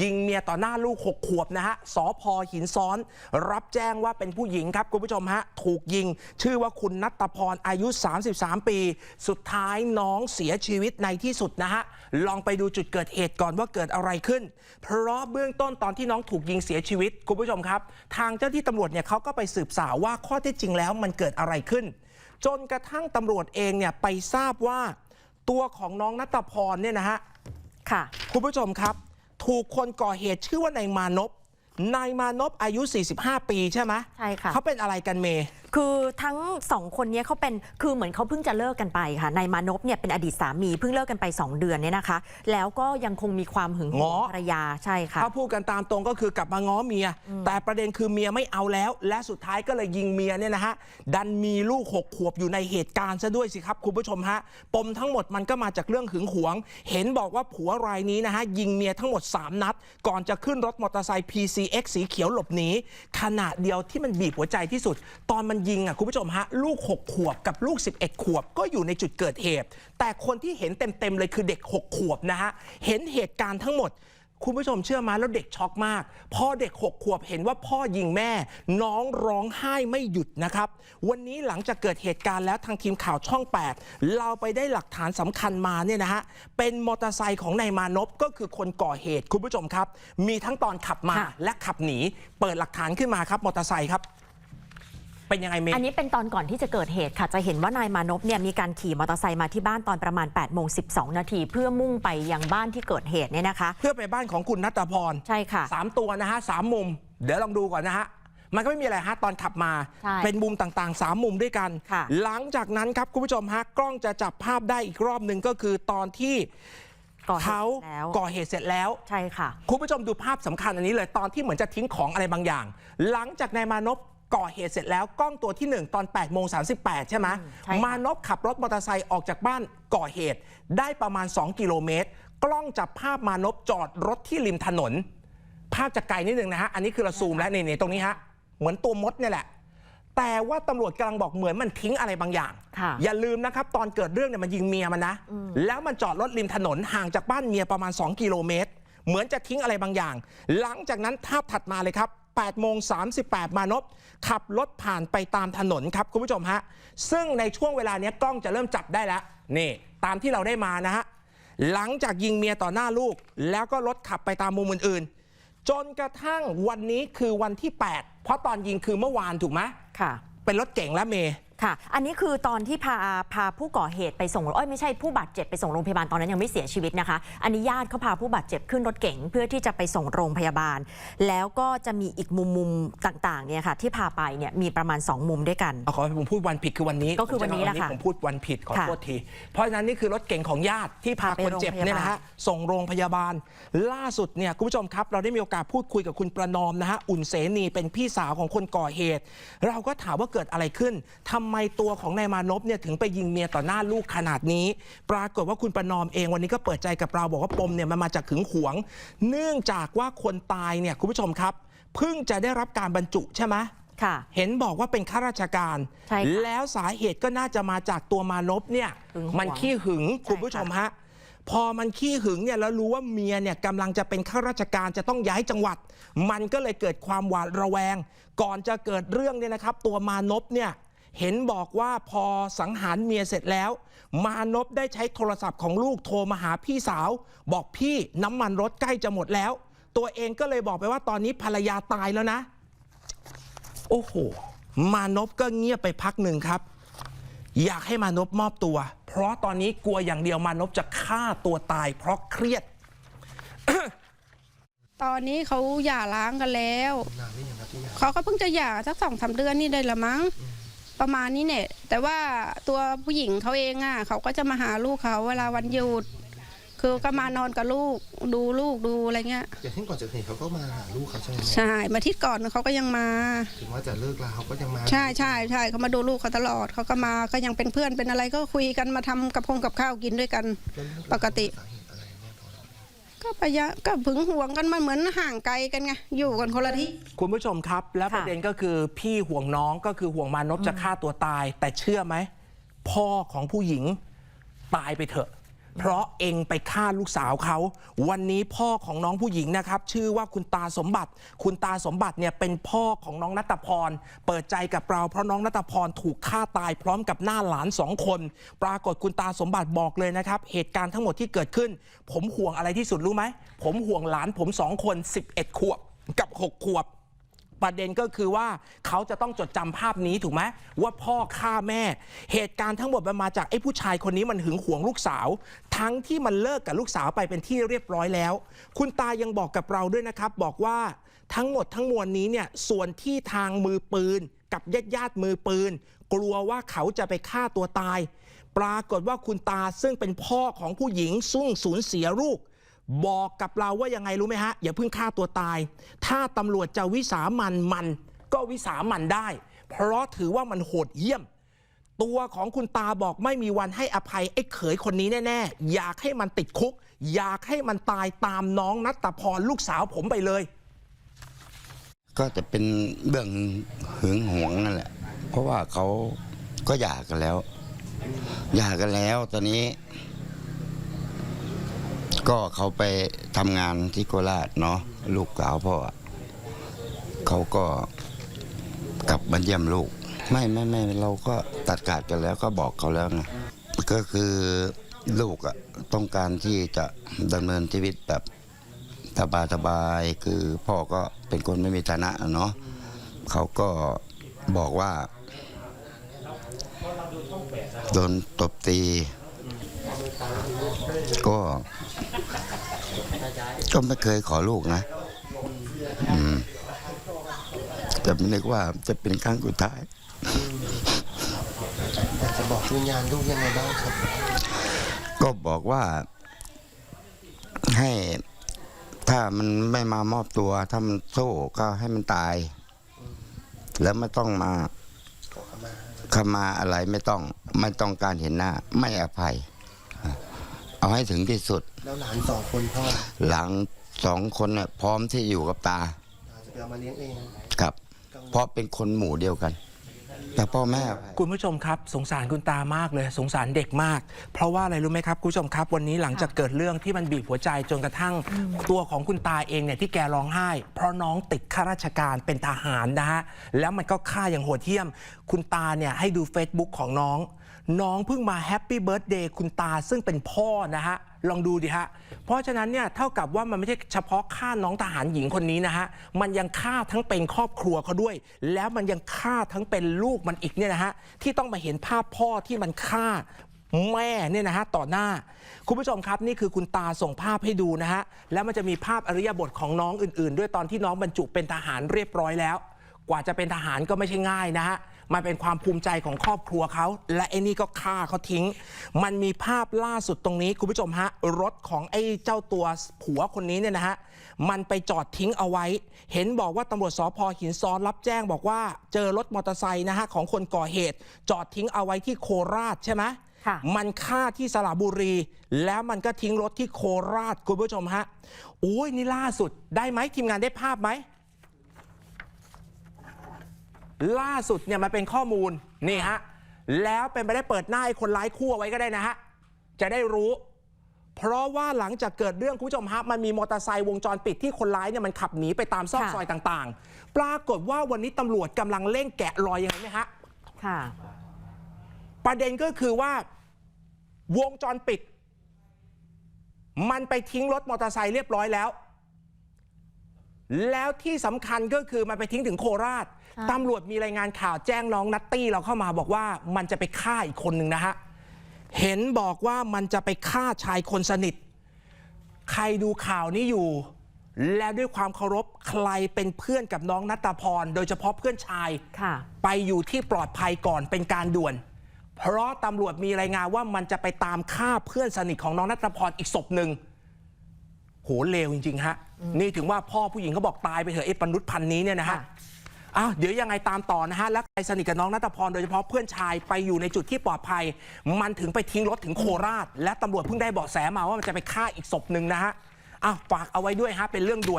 ยิงเมียต่อหน้าลูกหกขวบนะฮะสพหินซ้อน รับแจ้งว่าเป็นผู้หญิงครับคุณผู้ชมฮะ ถูกยิง ชื่อว่าคุณนัตตพรอายุ 33 ปี สุดท้ายน้องเสียชีวิตในที่สุดนะฮะ ลองไปดูจุดเกิดเหตุก่อนว่าเกิดอะไรขึ้น เพราะเบื้องต้นตอนที่น้องถูกยิงเสียชีวิตคุณผู้ชมครับ ทางเจ้าที่ตำรวจเนี่ยเขาก็ไปสืบสาวว่าข้อเท็จจริงแล้วมันเกิดอะไรขึ้น จนกระทั่งตำรวจเองเนี่ยไปทราบว่า ตัวของน้องนัตพรเนี่ยนะฮะค่ะ คุณผู้ชมครับ ถูกคนก่อเหตุชื่อว่านายมานพนายมานพอายุ 45 ปีใช่ไหมใช่ค่ะเขาเป็นอะไรกันเมย์ คือทั้งสองคนเนี้ยเขาเป็นคือเหมือนเขาเพิ่งจะเลิกกันไปค่ะนายมานพเนี่ยเป็นอดีตสามีเพิ่งเลิกกันไป 2 เดือนเนี่ยนะคะ แล้วก็ยังคงมีความหึงหวงภรรยาใช่ค่ะถ้าพูดกันตามตรงก็คือกลับมาง้อเมีย แต่ประเด็นคือเมียไม่เอาแล้ว และสุดท้ายก็เลยยิงเมียเนี่ยนะฮะดันมีลูกหกขวบอยู่ในเหตุการณ์ซะด้วยสิครับคุณผู้ชมฮะปมทั้งหมดมันก็มาจากเรื่องหึงหวง เห็นบอกว่าผัวรายนี้นะฮะยิงเมียทั้งหมด 3 นัด ก่อนจะขึ้นรถมอเตอร์ไซค์ PCX สีเขียวหลบหนีขณะเดียวที่มันบีบหัวใจที่สุด ตอนมันยิงอะคุณผู้ชมฮะลูก 6 ขวบกับลูก 11 ขวบก็อยู่ในจุดเกิดเหตุ แต่คนที่เห็นเต็มๆเลยคือเด็ก 6 ขวบนะฮะเห็นเหตุการณ์ทั้งหมดคุณผู้ชมเชื่อมาแล้วเด็กช็อกมากพอเด็ก 6 ขวบเห็นว่าพ่อยิงแม่ น้องร้องไห้ไม่หยุดนะครับ วันนี้หลังจากเกิดเหตุการณ์แล้วทางทีมข่าวช่อง 8 เราไปได้หลักฐานสำคัญมาเนี่ยนะฮะเป็นมอเตอร์ไซค์ของนายมานพก็คือคนก่อเหตุคุณผู้ชมครับ มีทั้งตอนขับมาค่ะและขับหนี เปิดหลักฐานขึ้นมาครับมอเตอร์ไซค์ครับ เป็นยังไงเมย์อันนี้เป็นตอนก่อนที่จะเกิดเหตุค่ะ จะเห็นว่านายมานพเนี่ยมีการขี่มอเตอร์ไซค์มาที่บ้านตอนประมาณ8ปดโมงสินาที เพื่อมุ่งไปยังบ้านที่เกิดเหตุเนี่ยนะคะ เพื่อไปบ้านของคุณนัตพรใช่ค่ะสามตัวนะฮะสามมุม เดี๋ยวลองดูก่อนนะฮะมันก็ไม่มีอะไรฮะตอนขับมาใช่เป็นมุมต่างๆ 3 มุมด้วยกันค่ะหลังจากนั้นครับคุณผู้ชมฮะกล้องจะจับภาพได้อีกรอบหนึ่งก็คือตอนที่ก่อเหตุเขาแล้วก่อเหตุเสร็จแล้วใช่ค่ะ คุณผู้ชมดูภาพสำคัญอันนี้เลยตอนที่เหมือนจะทิ้งของอะไรบางอย่าง หลังจากนายมานพ ก่อเหตุเสร็จแล้วกล้องตัวที่ 1 ตอน8โมง38ใช่ไหมอืมใช่ค่ะมานพขับรถมอเตอร์ไซค์ออกจากบ้านก่อเหตุ ได้ประมาณ 2 กิโลเมตร กล้องจับภาพมานพจอดรถที่ริมถนน ภาพจะไกลนิดนึงนะฮะ อันนี้คือเราซูมแล้วนี่ๆตรงนี้ฮะ เหมือนตัวมดเนี่ยแหละ แต่ว่าตำรวจกำลังบอกเหมือนมันทิ้งอะไรบางอย่างค่ะอย่าลืมนะครับ ตอนเกิดเรื่องเนี่ยมันยิงเมียมันนะ แล้วมันจอดรถริมถนนห่างจากบ้านเมียประมาณ 2 กิโลเมตร เหมือนจะทิ้งอะไรบางอย่าง หลังจากนั้นภาพถัดมาเลยครับ 8โมง38 มานพขับรถผ่านไปตามถนนครับคุณผู้ชมฮะ ซึ่งในช่วงเวลาเนี้ยกล้องจะเริ่มจับได้แล้ว นี่ตามที่เราได้มานะฮะ หลังจากยิงเมียต่อหน้าลูก แล้วก็รถขับไปตามมุมอื่นๆ จนกระทั่งวันนี้คือวันที่ 8 เพราะตอนยิงคือเมื่อวานถูกไหมค่ะ เป็นรถเก่งและเมย์ ค่ะ อันนี้คือตอนที่พาพาผู้ก่อเหตุไปส่งเอ้ยไม่ใช่ผู้บาดเจ็บไปส่งโรงพยาบาลตอนนั้นยังไม่เสียชีวิตนะคะ อันนี้ญาติเขาพาผู้บาดเจ็บขึ้นรถเก๋งเพื่อที่จะไปส่งโรงพยาบาล แล้วก็จะมีอีกมุมมุมต่างๆเนี่ยค่ะที่พาไปเนี่ยมีประมาณ 2 มุมด้วยกันเอาขอให้ผมพูดวันผิดคือวันนี้ก็คือวันนี้แหละค่ะผมพูดวันผิดขอค่ะโทษที เพราะฉะนั้นนี่คือรถเก่งของญาติที่พาพาไปคนเจ็บเนี่ยนะฮะส่งโรงพยาบาล ล่าสุดเนี่ยคุณผู้ชมครับ เราได้มีโอกาสพูดคุยกับคุณประนอมนะฮะอุ่นเสนีเป็นพี่สาวของคนก่อเหตุ เราก็ถามว่าเกิดอะไรขึ้นทำไมตัวของนายมานพเนี่ยถึงไปยิงเมียต่อหน้าลูกขนาดนี้ ปรากฏว่าคุณประนอมเองวันนี้ก็เปิดใจกับเราบอกว่าปมเนี่ยมันมาจากหึงหวง เนื่องจากว่าคนตายเนี่ยคุณผู้ชมครับเพิ่งจะได้รับการบรรจุใช่ไหมค่ะเห็นบอกว่าเป็นข้าราชการใช่ค่ะแล้วสาเหตุก็น่าจะมาจากตัวมานพเนี่ยหึงหวงมันขี้หึงคุณผู้ชมฮะพอมันขี้หึงเนี่ยแล้วรู้ว่าเมียเนี่ยกำลังจะเป็นข้าราชการจะต้องย้ายจังหวัด มันก็เลยเกิดความหวาดระแวง ก่อนจะเกิดเรื่องเนี่ยนะครับ ตัวมานพเนี่ย เห็นบอกว่าพอสังหารเมียเสร็จแล้ว มานพได้ใช้โทรศัพท์ของลูกโทรมาหาพี่สาว บอกพี่น้ำมันรถใกล้จะหมดแล้ว ตัวเองก็เลยบอกไปว่าตอนนี้ภรรยาตายแล้วนะ โอ้โห มานพก็เงียบไปพักหนึ่งครับ อยากให้มานพมอบตัว เพราะตอนนี้กลัวอย่างเดียวมานพจะฆ่าตัวตาย เพราะเครียด ตอนนี้เขาหย่าร้างกันแล้ว เขาก็เพิ่งจะหย่าสักสองสามเดือนนี่ได้ละมั้ง ประมาณนี้เนี่ย แต่ว่าตัวผู้หญิงเขาเองอะเขาก็จะมาหาลูกเขาเวลาวันหยุดคือก็มานอนกับลูกดูลูกดูอะไรเงี้ยอย่างที่ก่อนจะเห็นเขาก็มาหาลูกเขาใช่ไหมใช่มาทิศก่อนเขาก็ยังมาถึงว่าจะเลิกลาเขาก็ยังมา ใช่ใช่ใช่เขามาดูลูกเขาตลอดเขาก็มาก็ยังเป็นเพื่อนเป็นอะไรก็คุยกันมาทำกับพงกับข้าวกินด้วยกันแล้วเลิปกติ ก็พยายะก็พึงห่วงกันมันเหมือนห่างไกลกันไงอยู่กันคนละที่ คุณผู้ชมครับ แล้วค่ะประเด็นก็คือพี่ห่วงน้องก็คือห่วงมานพจะฆ่าตัวตาย แต่เชื่อไหมพ่อของผู้หญิงตายไปเถอะ เพราะเองไปฆ่าลูกสาวเขา วันนี้พ่อของน้องผู้หญิงนะครับ ชื่อว่าคุณตาสมบัติ คุณตาสมบัติเนี่ยเป็นพ่อของน้องนัตพร เปิดใจกับเราเพราะน้องนัตพรถูกฆ่าตายพร้อมกับหน้าหลานสองคน ปรากฏคุณตาสมบัติบอกเลยนะครับ เหตุการณ์ทั้งหมดที่เกิดขึ้น ผมห่วงอะไรที่สุดรู้ไหมผมห่วงหลานผมสองคน 11 ขวบกับ 6 ขวบ ประเด็นก็คือว่าเขาจะต้องจดจำภาพนี้ถูกไหมว่าพ่อฆ่าแม่ เหตุการณ์ทั้งหมดมันมาจากไอ้ผู้ชายคนนี้มันหึงหวงลูกสาว ทั้งที่มันเลิกกับลูกสาวไปเป็นที่เรียบร้อยแล้ว คุณตายังบอกกับเราด้วยนะครับ บอกว่าทั้งหมดทั้งมวลนี้เนี่ยส่วนที่ทางมือปืน กับญาติญาติมือปืน กลัวว่าเขาจะไปฆ่าตัวตาย ปรากฏว่าคุณตาซึ่งเป็นพ่อของผู้หญิงซุ่งสูญเสียลูก บอกกับเราว่ายังไงรู้ไหมฮะ อย่าเพิ่งฆ่าตัวตาย ถ้าตำรวจจะวิสามันมัน ก็วิสามันได้ เพราะถือว่ามันโหดเยี่ยม ตัวของคุณตาบอกไม่มีวันให้อภัยไอ้เขยคนนี้แน่ๆ อยากให้มันติดคุก อยากให้มันตายตามน้องนัตพรลูกสาวผมไปเลย ก็จะเป็นเรื่องหึงหวงนั่นแหละ เพราะว่าเขาก็หย่ากันแล้วหย่ากันแล้วตอนนี้ ก็เขาไปทำงานที่โคราชเนาะลูกสาวพ่อเขาก็กลับมาเยี่ยมลูก ไม่ไม่ไม่เราก็ตัดขาดกันแล้วก็บอกเขาแล้วไงก็คือลูกอะต้องการที่จะดำเนินชีวิตแบบสบายสบายคือพ่อก็เป็นคนไม่มีฐานะเนาะเขาก็บอกว่าโดนตบตี ก็ ก็ไม่เคยขอลูกนะอืมแต่ไม่นึกว่าจะเป็นครั้งสุดท้ายอยากจะบอกวิญญาณลูกยังไงบ้างครับ ก็บอกว่า ให้ถ้ามันไม่มามอบตัวถ้ามันสู้ก็ให้มันตาย แล้วไม่ต้องมาขอขมาขมาอะไรไม่ต้อง ไม่ต้องการเห็นหน้า ไม่อภัย เอาให้ถึงที่สุด แล้วหลานสองคนพ่อหลังสองคนเนี่ยพร้อมที่อยู่กับตาอาจจะไปเอามาเลี้ยงเองครับ เพราะเป็นคนหมู่เดียวกัน แต่พ่อแม่อภัยคุณผู้ชมครับ สงสารคุณตามากเลย สงสารเด็กมาก เพราะว่าอะไรรู้ไหมครับคุณผู้ชมครับ วันนี้หลังจากเกิดเรื่องที่มันบีบหัวใจจนกระทั่ง ตัวของคุณตาเองเนี่ยที่แกร้องไห้ เพราะน้องติดข้าราชการเป็นทหารนะฮะแล้วมันก็ฆ่าอย่างโหดเหี้ยม คุณตาเนี่ยให้ดู Facebook ของน้อง น้องเพิ่งมาแฮปปี้เบิร์ดเดย์คุณตาซึ่งเป็นพ่อนะฮะ ลองดูดิฮะ เพราะฉะนั้นเนี่ยเท่ากับว่ามันไม่ใช่เฉพาะฆ่าน้องทหารหญิงคนนี้นะฮะ มันยังฆ่าทั้งเป็นครอบครัวเขาด้วย แล้วมันยังฆ่าทั้งเป็นลูกมันอีกเนี่ยนะฮะที่ต้องมาเห็นภาพพ่อที่มันฆ่าแม่เนี่ยนะฮะต่อหน้า คุณผู้ชมครับนี่คือคุณตาส่งภาพให้ดูนะฮะแล้วมันจะมีภาพอริยบทของน้องอื่น ๆ ด้วยตอนที่น้องบรรจุเป็นทหารเรียบร้อยแล้ว กว่าจะเป็นทหารก็ไม่ใช่ง่ายนะฮะ มันเป็นความภูมิใจของครอบครัวเขา และไอ้นี่ก็ฆ่าเขาทิ้ง มันมีภาพล่าสุดตรงนี้คุณผู้ชมฮะ รถของไอ้เจ้าตัวผัวคนนี้เนี่ยนะฮะ มันไปจอดทิ้งเอาไว้ เห็นบอกว่าตำรวจสพหินซ้อนรับแจ้งบอกว่า เจอรถมอเตอร์ไซค์นะฮะของคนก่อเหตุ จอดทิ้งเอาไว้ที่โคราชใช่ไหมค่ะมันฆ่าที่สระบุรี แล้วมันก็ทิ้งรถที่โคราชคุณผู้ชมฮะโอ้ยนี่ล่าสุดได้ไหมทีมงานได้ภาพไหม ล่าสุดเนี่ยมันเป็นข้อมูลนี่ฮะแล้วเป็นไปได้เปิดหน้าให้คนร้ายคู่เอาไว้ก็ได้นะฮะจะได้รู้ เพราะว่าหลังจากเกิดเรื่องคุณผู้ชมฮะมันมีมอเตอร์ไซค์วงจรปิดที่คนร้ายเนี่ยมันขับหนีไปตามซอกค่ะซอยต่างๆ ปรากฏว่าวันนี้ตำรวจกำลังเร่งแกะรอยยังไงไหมฮะค่ะ ประเด็นก็คือว่า วงจรปิด มันไปทิ้งรถมอเตอร์ไซค์เรียบร้อยแล้ว แล้วที่สำคัญก็คือมันไปทิ้งถึงโคราชค่ะตำรวจมีรายงานข่าวแจ้งน้องนัตตี้เราเข้ามาบอกว่ามันจะไปฆ่าอีกคนหนึ่งนะฮะ เห็นบอกว่ามันจะไปฆ่าชายคนสนิท ใครดูข่าวนี้อยู่ และด้วยความเคารพใครเป็นเพื่อนกับน้องนัตพร โดยเฉพาะเพื่อนชาย ค่ะ ไปอยู่ที่ปลอดภัยก่อนเป็นการด่วน เพราะตำรวจมีรายงานว่ามันจะไปตามฆ่าเพื่อนสนิทของน้องนัทพรอีกศพหนึ่งโหเลวจริงๆฮะนี่ถึงว่าพ่อผู้หญิงเขาบอกตายไปเถอะไอ้ปนุษย์พันนี้เนี่ยนะฮะค่ะอ้าวเดี๋ยวยังไงตามต่อนะฮะ แล้วใครสนิทกับน้องนัทพรโดยเฉพาะเพื่อนชายไปอยู่ในจุดที่ปลอดภัย มันถึงไปทิ้งรถถึงโคราช และตำรวจเพิ่งได้เบาะแสมาว่ามันจะไปฆ่าอีกศพหนึ่งนะฮะอ้าวฝากเอาไว้ด้วยฮะเป็นเรื่องด่วน